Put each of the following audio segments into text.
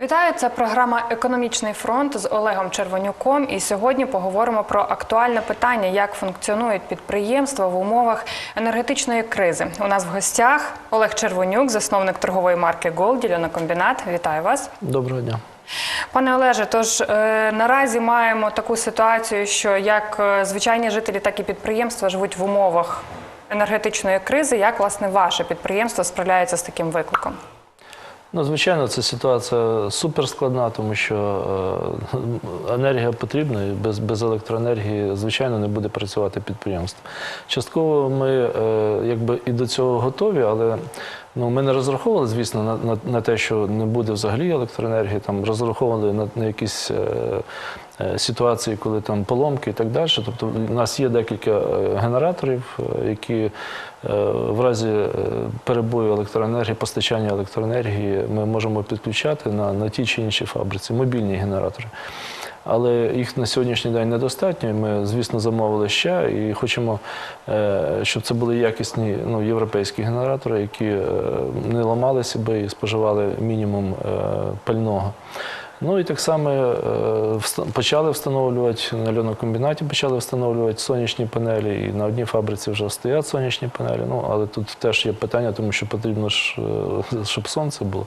Вітаю, це програма Економічний фронт з Олегом Червонюком. І сьогодні поговоримо про актуальне питання, як функціонують підприємства в умовах енергетичної кризи. У нас в гостях Олег Червонюк, засновник торгової марки Gold, ділянокомбінат. Вітаю вас. Доброго дня. Пане Олеже, тож е, наразі маємо таку ситуацію, що як е, звичайні жителі, так і підприємства живуть в умовах енергетичної кризи. Як власне ваше підприємство справляється з таким викликом? Ну, звичайно, ця ситуація суперскладна, тому що е, енергія потрібна, і без, без електроенергії, звичайно, не буде працювати підприємство. Частково ми е, якби і до цього готові, але ну, ми не розраховували, звісно, на, на, на те, що не буде взагалі електроенергії, там розраховували на, на якісь. Е, Ситуації, коли там поломки і так далі. Тобто, у нас є декілька е, генераторів, е, які в разі перебою електроенергії, постачання електроенергії ми можемо підключати на, на ті чи інші фабриці, мобільні генератори. Але їх на сьогоднішній день недостатньо. Ми, звісно, замовили ще і хочемо, щоб це були якісні ну, європейські генератори, які не ламалися би і споживали мінімум пального. Ну і так само е, почали встановлювати на льонокомбінаті, почали встановлювати сонячні панелі, і на одній фабриці вже стоять сонячні панелі. Ну але тут теж є питання, тому що потрібно ж, е, щоб сонце було.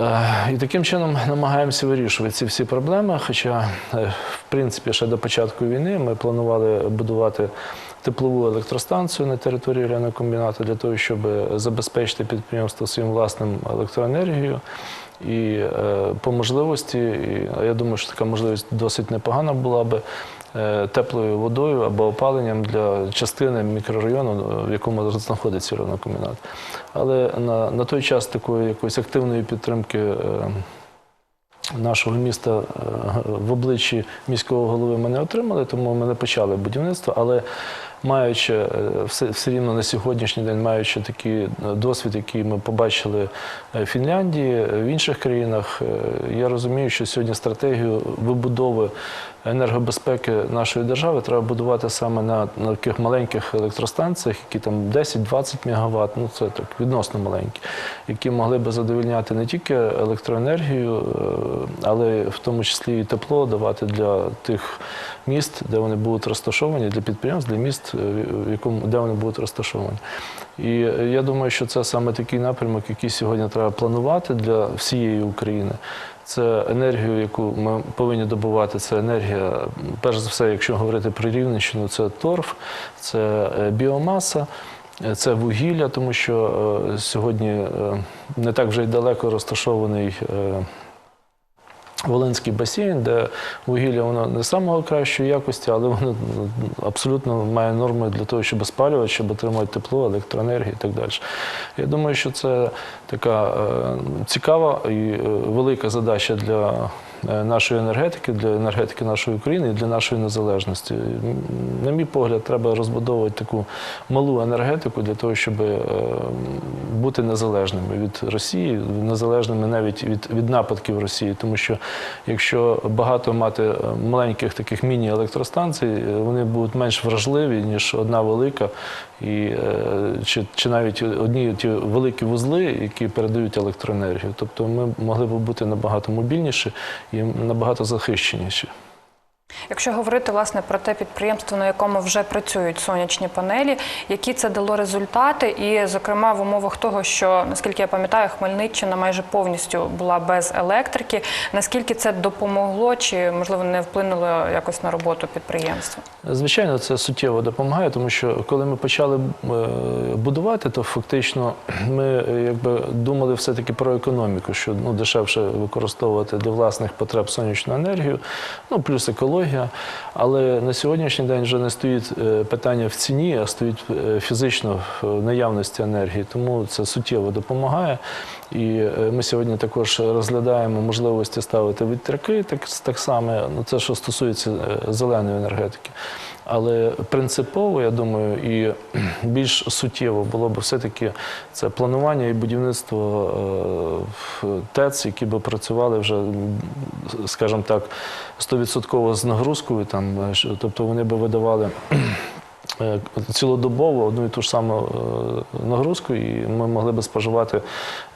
Е, І таким чином намагаємося вирішувати ці всі проблеми. Хоча, в принципі, ще до початку війни ми планували будувати теплову електростанцію на території лянокомбінату для того, щоб забезпечити підприємство своїм власним електроенергією. І е, по можливості, і, я думаю, що така можливість досить непогана була би е, теплою водою або опаленням для частини мікрорайону, в якому знаходиться лянокомбінат. Але на, на той час такої якоїсь активної підтримки. е, Нашого міста е, в обличчі міського голови ми не отримали, тому ми не почали будівництво. Але маючи е, все, все рівно на сьогоднішній день, маючи такий е, досвід, який ми побачили е, в Фінляндії, в інших країнах, я розумію, що сьогодні стратегію вибудови енергобезпеки нашої держави треба будувати саме на, таких маленьких електростанціях, які там 10-20 МВт, ну це так відносно маленькі, які могли би задовільняти не тільки електроенергію, е, але в тому числі і тепло давати для тих міст, де вони будуть розташовані, для підприємств, для міст, е, в якому де вони будуть розташовані. І е, я думаю, що це саме такий напрямок, який сьогодні треба планувати для всієї України. Це енергію, яку ми повинні добувати. Це енергія, перш за все, якщо говорити про Рівненщину, це торф, це е, біомаса. е, Це вугілля, тому що сьогодні не так вже й далеко розташований е, Волинський басейн, де вугілля воно не самого кращої якості, але воно абсолютно має норми для того, щоб спалювати, щоб отримати тепло, електроенергію і так далі. Я думаю, що це така е, цікава і е, велика задача для е, нашої енергетики, для енергетики нашої України і для нашої незалежності. На мій погляд, треба розбудовувати таку малу енергетику для того, щоб бути незалежними від Росії, незалежними навіть від, від нападків Росії, тому що якщо багато мати маленьких таких міні-електростанцій, вони будуть менш вражливі, ніж одна велика, і, чи, чи навіть одні ті великі вузли, які передають електроенергію. Тобто ми могли б бути набагато мобільніші і набагато захищеніші. Якщо говорити власне про те підприємство, на якому вже працюють сонячні панелі, які це дало результати, і зокрема в умовах того, що наскільки я пам'ятаю, Хмельниччина майже повністю була без електрики. Наскільки це допомогло, чи можливо не вплинуло якось на роботу підприємства? Звичайно, це суттєво допомагає, тому що коли ми почали е, будувати, то фактично ми е, якби думали все-таки про економіку, що ну, дешевше використовувати для власних потреб сонячну енергію, ну плюс екологію. Технологія. Але на сьогоднішній день вже не стоїть е, питання в ціні, а стоїть е, фізично в наявності енергії. Тому це суттєво допомагає. І е, ми сьогодні також розглядаємо можливості ставити вітряки, так, так само, ну це що стосується е, зеленої енергетики. Але принципово, я думаю, і більш суттєво було б все-таки це планування і будівництво е, ТЕЦ, які б працювали вже, скажімо так, 100% з нагрузкою. Там, е, тобто вони б видавали е, цілодобово одну і ту ж саму нагрузку, і ми могли б споживати,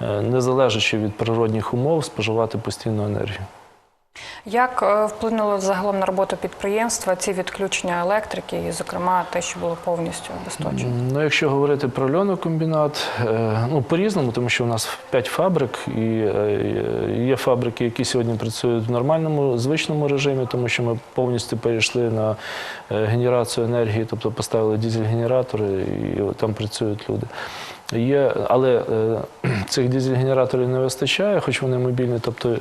не залежачи від природних умов, споживати постійну енергію. Як е, вплинуло загалом на роботу підприємства ці відключення електрики, і, зокрема, те, що було повністю обесточено? Ну, якщо говорити про льонокомбінат, е, ну по-різному, тому що у нас п'ять фабрик, і е, є фабрики, які сьогодні працюють в нормальному звичному режимі, тому що ми повністю перейшли на генерацію енергії, тобто поставили дизель-генератори, і там працюють люди. Є, але е, цих дизель-генераторів не вистачає, хоч вони мобільні. Тобто е,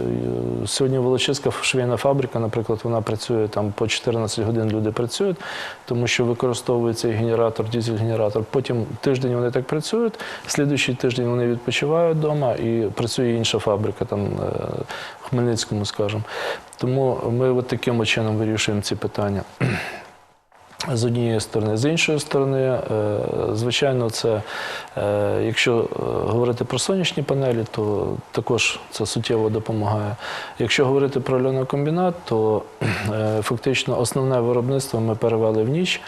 сьогодні Волочиська швейна фабрика, наприклад, вона працює там по 14 годин люди працюють, тому що використовують цей генератор, дизель-генератор. Потім тиждень вони так працюють, слідуючий тиждень вони відпочивають вдома і працює інша фабрика, там е, в Хмельницькому, скажімо. Тому ми от таким чином вирішуємо ці питання. З однієї сторони, з іншої сторони, е, звичайно, це е, якщо е, говорити про сонячні панелі, то також це суттєво допомагає. Якщо говорити про льонокомбінат, то фактично основне виробництво ми перевели в ніч.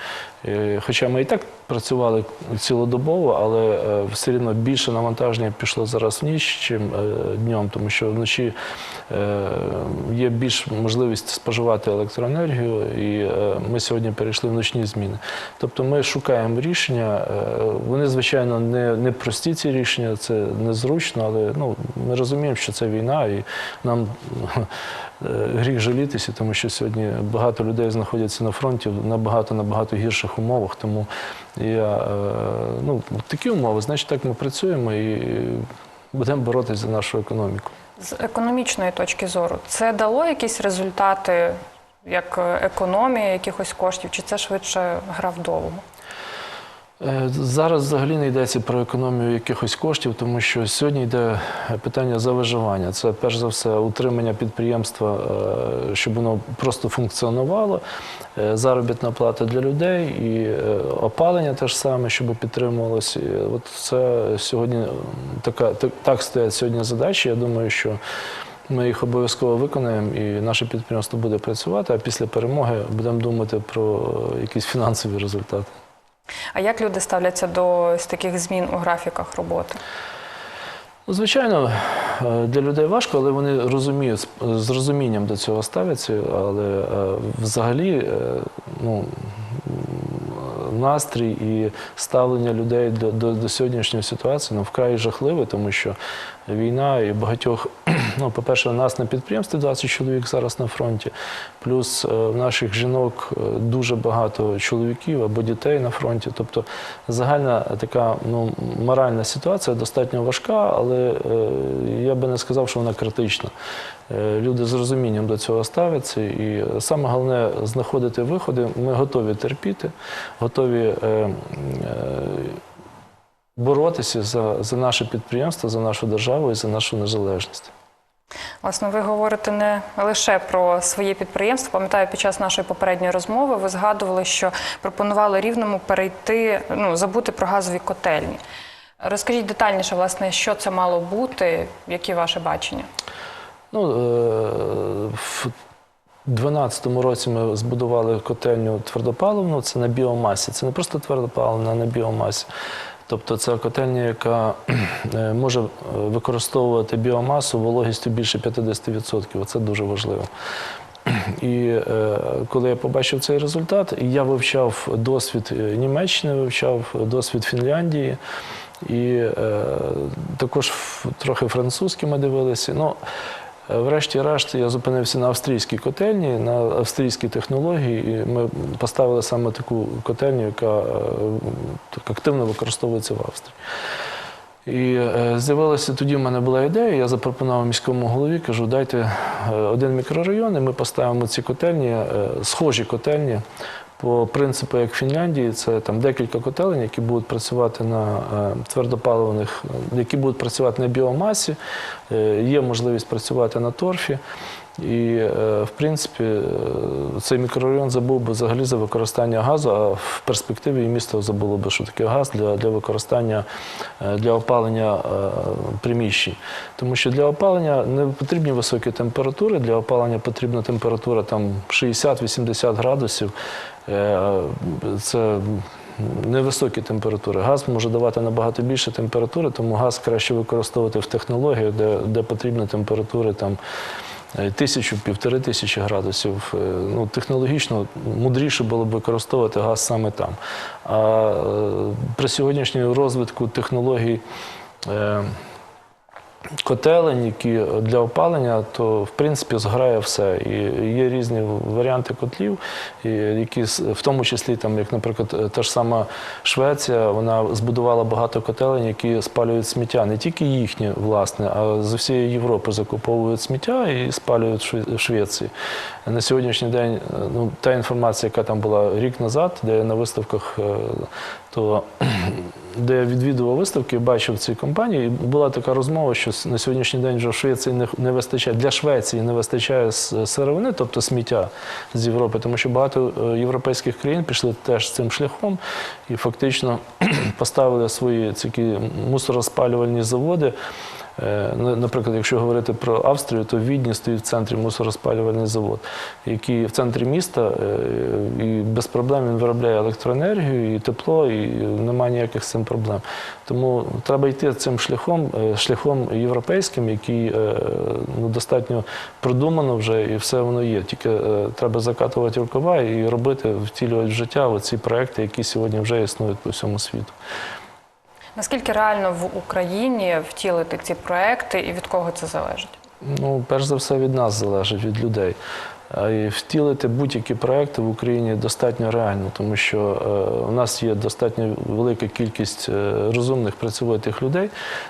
Е, Хоча ми і так працювали цілодобово, але е, все рівно більше навантаження пішло зараз в ніч, чим е, днем, тому що вночі є більш можливість споживати електроенергію, і ми сьогодні перейшли в ночні зміни. Тобто ми шукаємо рішення. Вони, звичайно, не, не прості ці рішення, це незручно, але ну, ми розуміємо, що це війна, і нам гріх жалітися, тому що сьогодні багато людей знаходяться на фронті в набагато набагато гірших умовах. Тому я е, ну, такі умови, значить, так ми працюємо і будемо боротися за нашу економіку. З економічної точки зору, це дало якісь результати, як е, економія якихось коштів, чи це швидше гра вдовому? Е, Зараз взагалі не йдеться про економію якихось коштів, тому що сьогодні йде питання за виживання. Це перш за все утримання підприємства, е, щоб воно просто функціонувало, е, заробітна плата для людей і е, опалення теж саме, щоб підтримувалося. От це сьогодні така так, стоять сьогодні задачі. Я думаю, що ми їх обов'язково виконаємо, і наше підприємство буде працювати. А після перемоги будемо думати про е, якісь фінансові результати. А як люди ставляться до таких змін у графіках роботи? Ну, Звичайно, е, для людей важко, але вони розуміють, з- розумінням до цього ставляться. Але е, взагалі е, ну, настрій і ставлення людей до, до, до сьогоднішньої ситуації ну, вкрай жахливе, тому що війна і багатьох, ну, по-перше, у нас на підприємстві 20 чоловік зараз на фронті, плюс е, в наших жінок е, дуже багато чоловіків або дітей на фронті. Тобто загальна така ну, моральна ситуація достатньо важка, але е, я би не сказав, що вона критична. Люди з розумінням до цього ставляться, і саме головне знаходити виходи. Ми готові терпіти, готові боротися за, за наше підприємство, за нашу державу і за нашу незалежність. Власне, ви говорите не лише про своє підприємство. Пам'ятаю, під час нашої попередньої розмови ви згадували, що пропонували рівному перейти, ну забути про газові котельні. Розкажіть детальніше, власне, що це мало бути, які ваше бачення? Ну, е, в 2012 році ми збудували котельню твердопаливну, це на біомасі. Це не просто твердопаливна, а на біомасі. Тобто це котельня, яка е, може е, використовувати біомасу вологістю більше 50%. Це дуже важливо. І е, коли я побачив цей результат, я вивчав досвід Німеччини, вивчав досвід Фінляндії, і також трохи французькі ми дивилися. Ну, Врешті-решт я зупинився на австрійській котельні, на австрійській технології, і ми поставили саме таку котельню, яка е, так активно використовується в Австрії. І е, з'явилася тоді в мене була ідея, я запропонував міському голові, кажу, дайте е, один мікрорайон, і ми поставимо ці котельні, е, схожі котельні. По принципу, як в Фінляндії, це там декілька котелень, які будуть працювати на е, твердопаливних, е, які будуть працювати на біомасі, е, є можливість працювати на торфі. І, е, в принципі, е, цей мікрорайон забув би взагалі за використання газу, а в перспективі і місто забуло би, що таке газ для, для використання е, для опалення приміщень. Тому що для опалення не потрібні високі температури, для опалення потрібна температура 60-80 градусів. Це невисокі температури. Газ може давати набагато більше температури, тому газ краще використовувати в технологіях, де, де потрібні температури там. Е, Тисячу, півтори тисячі градусів. Е, Ну, технологічно мудріше було б використовувати газ саме там. А е, при сьогоднішньому розвитку технологій котелень, які для опалення, то в принципі зграє все. І є різні варіанти котлів, які в тому числі, там, як, наприклад, та ж сама Швеція, вона збудувала багато котелень, які спалюють сміття, не тільки їхнє власне, а з усієї Європи закуповують сміття і спалюють в Швеції. На сьогоднішній день е, ну, та інформація, яка там була рік назад, де я на виставках, е, то де я відвідував виставки, бачив ці компанії, і була така розмова, що на сьогоднішній день вже в Швеції не, не вистачає для Швеції не вистачає сировини, тобто сміття з Європи, тому що багато е, європейських країн пішли теж цим шляхом і фактично поставили свої ці мусороспалювальні заводи. Е, ну, Наприклад, якщо говорити про Австрію, то в Відні стоїть в центрі мусороспалювальний завод, який в центрі міста е, і без проблем він виробляє електроенергію і тепло, і немає ніяких з цим проблем. Тому треба йти цим шляхом, е, шляхом європейським, який ну, достатньо продумано вже, і все воно є. Тільки треба закатувати рукава і робити, втілювати в життя оці проекти, які сьогодні вже існують по всьому світу. Наскільки реально в Україні втілити ці проекти і від кого це залежить? Ну, перш за все, від нас залежить, від людей. І втілити будь-які проекти в Україні достатньо реально, тому що е, у нас є достатньо велика кількість е, розумних працьовитих людей.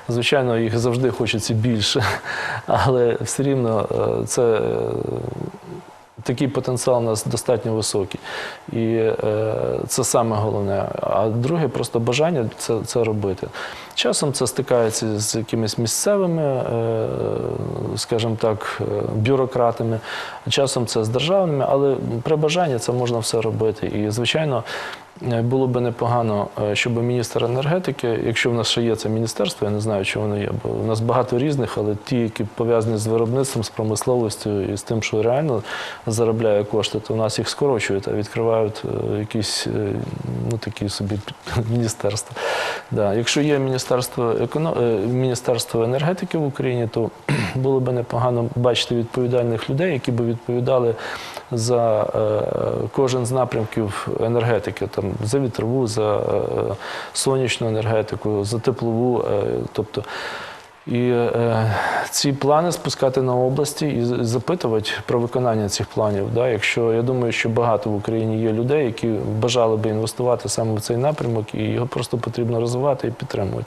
Звичайно, їх завжди хочеться більше, але все рівно е, це. Такий потенціал у нас достатньо високий. І е, це саме головне. А друге, просто бажання це, це робити. Часом це стикається з якимись місцевими, е, скажімо так, е, бюрократами, часом це з державними, але при бажанні це можна все робити. І, звичайно, було би непогано, е, щоб міністр енергетики, якщо в нас ще є це міністерство, я не знаю, чи воно є, бо в нас багато різних, але ті, які пов'язані з виробництвом, з промисловістю і з тим, що реально заробляє кошти, то в нас їх скорочують, а відкривають е, якісь е, ну, такі собі міністерства. Да. Якщо є міністерство, еконо... е, міністерство енергетики в Україні, то було б непогано бачити відповідальних людей, які б відповідали за е, кожен з напрямків енергетики, там, за вітрову, за е, сонячну енергетику, за теплову. е, тобто, і ці плани спускати на області і запитувати про виконання цих планів. Якщо я думаю, що багато в Україні є людей, які бажали би інвестувати саме в цей напрямок, і його просто потрібно розвивати і підтримувати.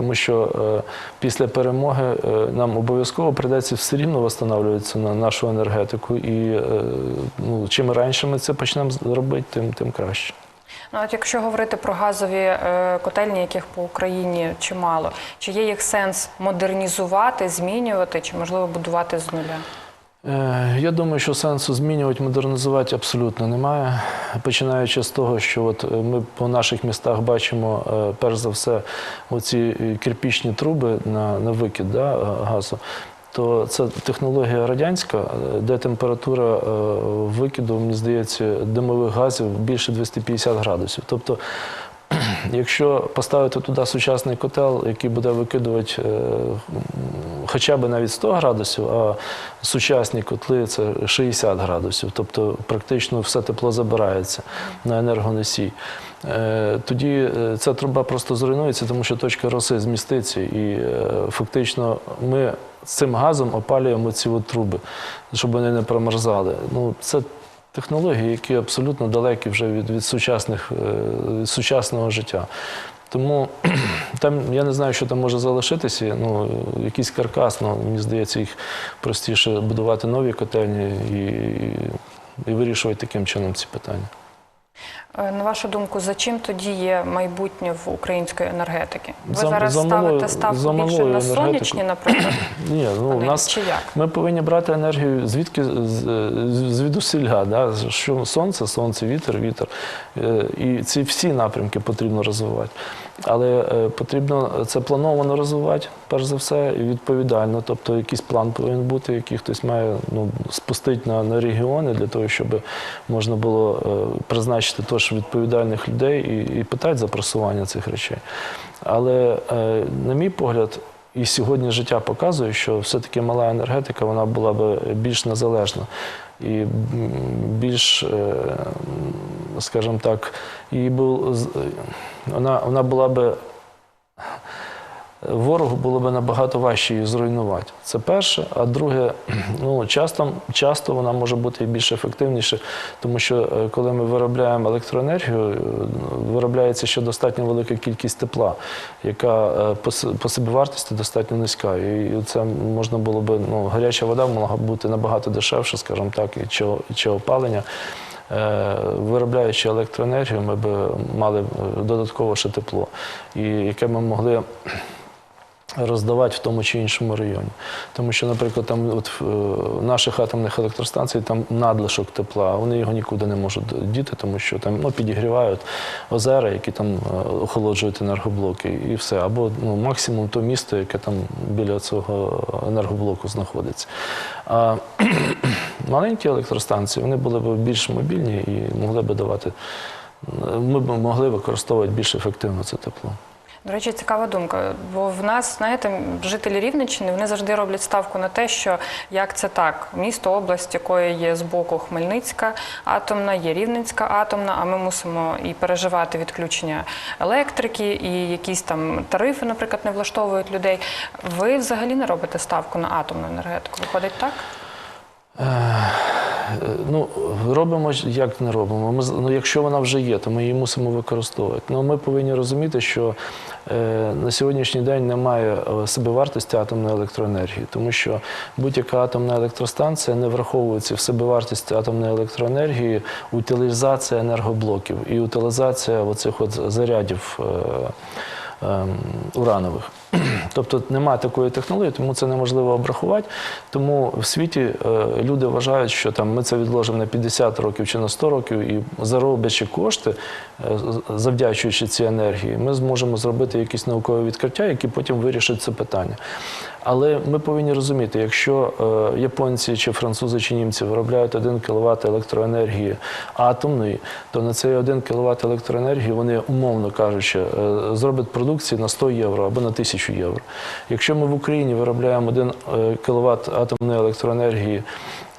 Тому що е, після перемоги е, нам обов'язково прийдеться все рівно встановлюватися на нашу енергетику. І е, ну, чим раніше ми це почнемо робити, тим, тим краще. Ну, от якщо говорити про газові котельні, яких по Україні чимало, чи є їх сенс модернізувати, змінювати, чи можливо будувати з нуля? Е, Я думаю, що сенсу змінювати, модернізувати абсолютно немає. Починаючи з того, що от е, ми по наших містах бачимо, е, перш за все, оці кирпічні труби на, на викид да, газу. То це технологія радянська, де температура викиду, мені здається, димових газів більше 250 градусів. Тобто Якщо поставити туди сучасний котел, який буде викидувати хоча б навіть 100 градусів, а сучасні котли це 60 градусів, тобто практично все тепло забирається на енергоносій. Е, Тоді е, ця труба просто зруйнується, тому що точка роси зміститься, і е, фактично ми цим газом опалюємо ці труби, щоб вони не промерзали. Ну, це технології, які абсолютно далекі вже від, від, сучасних, від сучасного життя. Тому там я не знаю, що там може залишитися. Ну, якийсь каркас, ну, мені здається, їх простіше будувати нові котельні і, і вирішувати таким чином ці питання. Е, На вашу думку, за чим тоді є майбутнє в української енергетики? Ви За- зараз за малою- ставите ставку за більше на енергетикою. сонячні, наприклад, Ні, ну у нас чи як? ми повинні брати енергію звідки з- звідусілля, да? що сонце, сонце, вітер, вітер. Е, І ці всі напрямки потрібно розвивати. Але е, потрібно це плановано розвивати, перш за все, і відповідально. Тобто якийсь план повинен бути, який хтось має ну, спустити на, на регіони для того, щоб можна було призначити теж відповідальних людей і, і питають за просування цих речей. Але, е, на мій погляд, і сьогодні життя показує, що все-таки мала енергетика вона була б більш незалежна і більш, е, скажімо так, її був, вона, вона була би. Ворогу було б набагато важче її зруйнувати. Це перше. А друге, ну часто, часто вона може бути більш ефективніше, тому що е, коли ми виробляємо електроенергію, е, виробляється ще достатньо велика кількість тепла, яка е, по, собівартості достатньо низька. І це можна було б, ну, гаряча вода могла б бути набагато дешевше, скажімо так, чи, чи опалення. Виробляючи електроенергію, ми б мали додатково ще тепло, і яке ми могли роздавати в тому чи іншому районі. Тому що, наприклад, там от в е, наших атомних електростанцій там надлишок тепла, вони його нікуди не можуть діти, тому що там ну, підігрівають озера, які там е, охолоджують енергоблоки, і все. Або ну, максимум то місто, яке там біля цього енергоблоку знаходиться. А маленькі електростанції вони були б більш мобільні і могли б давати. Ми б могли використовувати більш ефективно це тепло. До речі, цікава думка. Бо в нас, знаєте, жителі Рівненщини вони завжди роблять ставку на те, що як це так, місто, область, якої є з боку Хмельницька атомна, є Рівненська атомна, а ми мусимо і переживати відключення електрики, і якісь там тарифи, наприклад, не влаштовують людей. Ви взагалі не робите ставку на атомну енергетику. Виходить так? Е, Ну, робимо як не робимо. Ми, ну, якщо вона вже є, то ми її мусимо використовувати. Ну, ми повинні розуміти, що е, на сьогоднішній день немає е, собівартості атомної електроенергії, тому що будь-яка атомна електростанція не враховується в собівартості атомної електроенергії утилізація енергоблоків і утилізація оцих от зарядів. Е, ем, уранових. Тобто немає такої технології, тому це неможливо обрахувати. Тому в світі е, люди вважають, що ми це відложимо на 50 років чи на 100 років, і зароблячи кошти, е, завдячуючи цій енергії, ми зможемо зробити якісь наукові відкриття, які потім вирішать це питання. Але ми повинні розуміти, якщо е, японці чи французи чи німці виробляють 1 кВт електроенергії атомної, то на цей 1 кВт електроенергії вони, умовно кажучи, зроблять продукції на 100 євро або на 1000 євро. Якщо ми в Україні виробляємо 1 кВт атомної електроенергії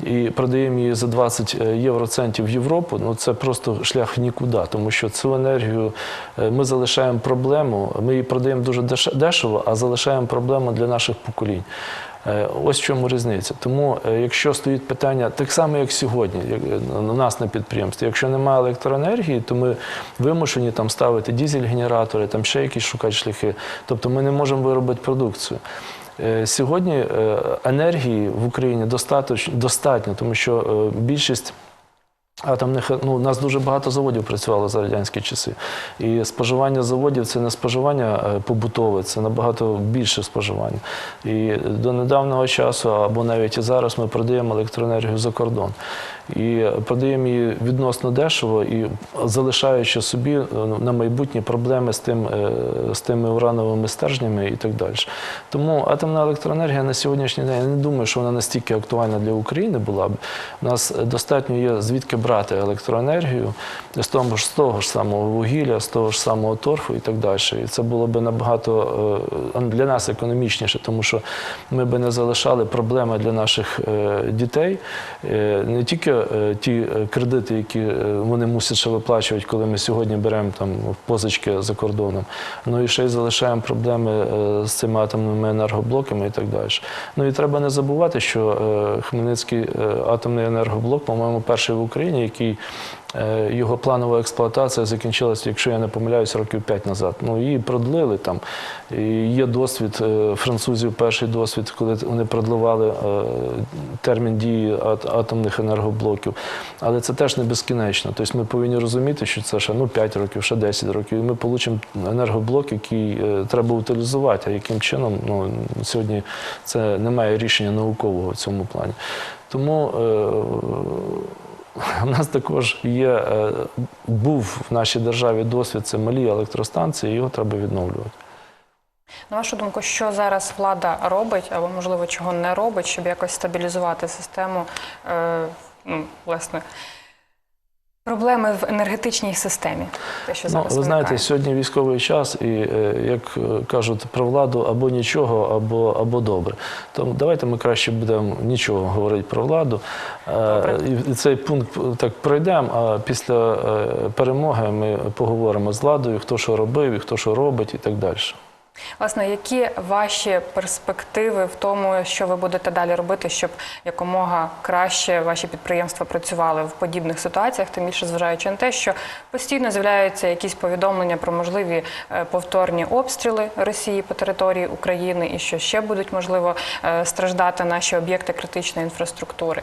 і продаємо її за 20 євроцентів в Європу, ну це просто шлях в нікуди, тому що цю енергію е, ми залишаємо проблему, ми її продаємо дуже дешево, а залишаємо проблему для наших поколінь. Е, Ось в чому різниця. Тому, е, якщо стоїть питання, так само, як сьогодні, як е, у нас на підприємстві, якщо немає електроенергії, то ми вимушені там ставити дізель-генератори, там ще якісь шукати шляхи. Тобто ми не можемо виробити продукцію. Е, Сьогодні е, енергії в Україні достатньо, достатньо тому що е, більшість атомних ну, у нас дуже багато заводів працювало за радянські часи. І споживання заводів це не споживання е, побутове, це набагато більше споживання. І до недавнього часу, або навіть і зараз, ми продаємо електроенергію за кордон. І продаємо її відносно дешево і залишаючи собі е, на майбутнє проблеми з тим е, з тими урановими стержнями і так далі. Тому атомна електроенергія на сьогоднішній день я не думаю, що вона настільки актуальна для України була б. У нас достатньо є звідки брати електроенергію з того ж з того ж самого вугілля, з того ж самого торфу і так далі. І це було б набагато е, для нас економічніше, тому що ми би не залишали проблеми для наших дітей. Не тільки е, ті е, кредити, які е, вони мусять ще виплачувати, коли ми сьогодні беремо там позички за кордоном, ну і ще й залишаємо проблеми з цими атомними енергоблоками і так далі. Ну і треба не забувати, що Хмельницький атомний енергоблок, по-моєму, перший в Україні, який його планова експлуатація закінчилася, якщо я не помиляюсь, років 5 назад. Ну, її продлили там. І є досвід е, французів, перший досвід, коли вони продливали е, термін дії атомних енергоблоків. Але це теж не безкінечно. Тобто ми повинні розуміти, що це ще ну, 5 років, ще 10 років. І ми отримаємо енергоблок, який е, треба утилізувати. А яким чином ну, сьогодні це немає рішення наукового в цьому плані. Тому е, у нас також є, е, був в нашій державі досвід, це малі електростанції, його треба відновлювати. На вашу думку, що зараз влада робить, або можливо чого не робить, щоб якось стабілізувати систему, е, ну, проблеми в енергетичній системі? Те, що Ну, ви знаєте, сьогодні військовий час, і е, як е, кажуть про владу, або нічого, або, або добре. Тому давайте ми краще будемо нічого говорити про владу. Е, Добре. І, цей пункт так пройдемо, а після перемоги ми поговоримо з владою, хто що робив, і хто що робить, і так далі. Власне, які ваші перспективи в тому, що ви будете далі робити, щоб якомога краще ваші підприємства працювали в подібних ситуаціях, тим більше зважаючи на те, що постійно з'являються якісь повідомлення про можливі е, повторні обстріли Росії по території України, і що ще будуть можливо е, страждати наші об'єкти критичної інфраструктури.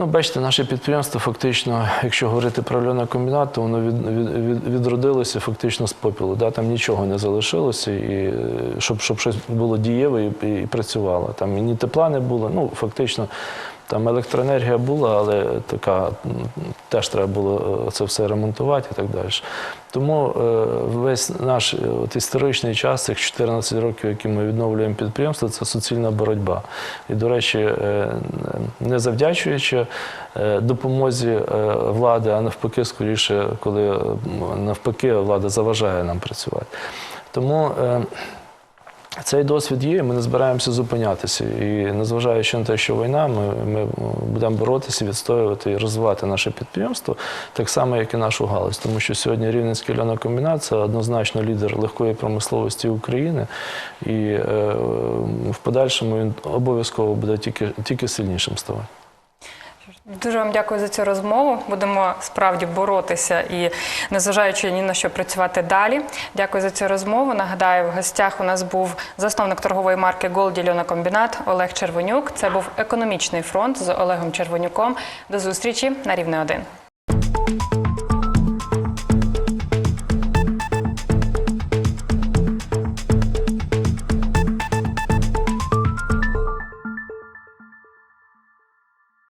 Ну, бачите, наше підприємство фактично, якщо говорити про льонокомбінат, то воно від, від, від, відродилося фактично з попілу. Да? Там нічого не залишилося, і, е, щоб, щоб щось було дієве і, і працювало. Там і ні тепла не було. Ну, фактично, там електроенергія була, але така теж треба було е, це все ремонтувати і так далі. Тому е, весь наш е, от, історичний час, цих 14 років, які ми відновлюємо підприємство, це суцільна боротьба. І, до речі, не завдячуючи допомозі влади, а навпаки, скоріше, коли навпаки влада заважає нам працювати. Тому цей досвід є, ми не збираємося зупинятися. І незважаючи на те, що війна, ми, ми будемо боротися, відстоювати і розвивати наше підприємство, так само, як і нашу галузь. Тому що сьогодні Рівненський льонокомбінат це однозначно лідер легкої промисловості України, і е, в подальшому він обов'язково буде тільки, тільки сильнішим ставати. Дуже вам дякую за цю розмову. Будемо справді боротися і незважаючи ні на що працювати далі. Дякую за цю розмову. Нагадаю, в гостях у нас був засновник торгової марки Льонокомбінат Олег Червонюк. Це був економічний фронт з Олегом Червонюком. До зустрічі на рівне 1.